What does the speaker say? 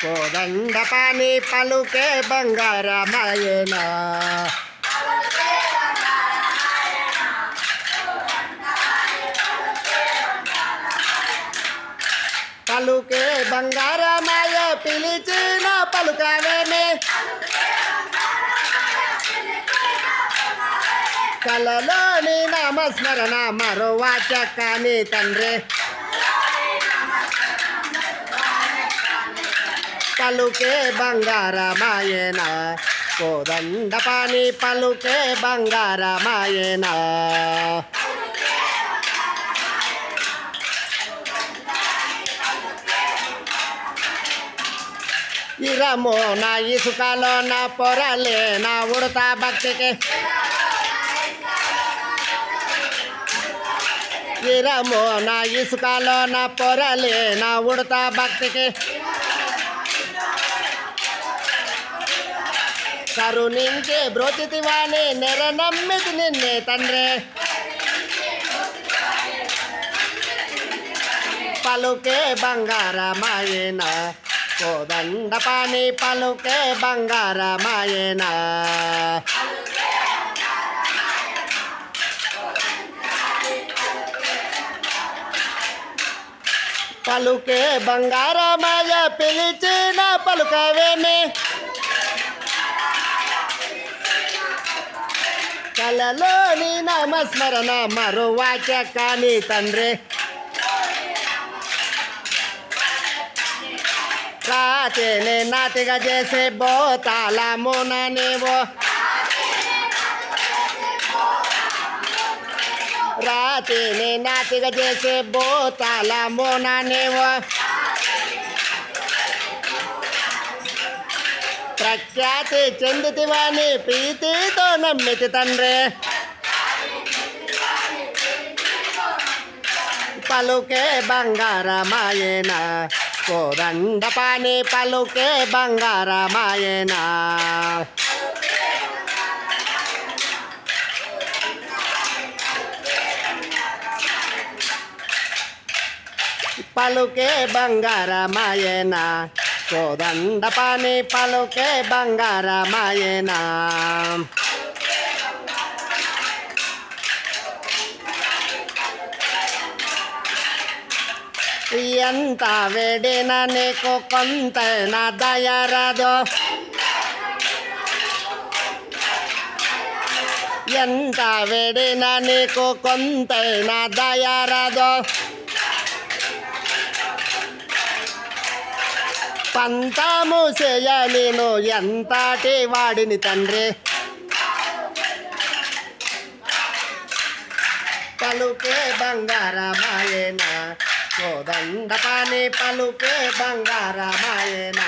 కోదండ పాని పలుకే బంగారమాయనా. పలుకే బంగారమాయ పిలిచిన పలుకవేమే కలలోని నామస్మరణ మరో వాచకాని తండ్రి. పలుకే బంగారమాయన. కోదండ పాని పలుకే బంగారమాయన. ఇరమో నా ఇసుకలో నా పొరలే నా ఉడతా భక్తికి. ఇరమో నా ఇసుకలో నా పొరలే నా ఉడతా భక్తికి. కరుణించే బ్రోచితివాణి నెర నమ్మితి నిన్నే తండ్రే. పలుకే బంగారమాయన కోదండ పాని పలుకే బంగారమాయన. పలుకే బంగారమాయ పిలిచిన పలుకవేమే కలలోని నామస్మరణ మరో వాచకాని తండ్రి. రాతేనే నాతిగా చేసే బోతాల మూన నీవు. రాతిని నాతిగా చేసే బోతాల మూన నీవు ప్రఖ్యాతి చెందితివాని ప్రీతితో నమ్మితి తండ్రి. పలుకే బంగారమాయన కోదండ పాని పలుకే బంగారమాయన. పలుకే బంగారమాయన కోదండ పని పలుకే బంగారమాయన. ఎంత వేడిన నీకు కొంతైనా దయరదు ఎంత వేడిన నీకు కొంతైనా దయరాదు పంతము చేయలేను ఎంతటి వాడిని తండ్రి? పలుకే బంగారమాయన? కోదండ పని పలుకే బంగారమాయన?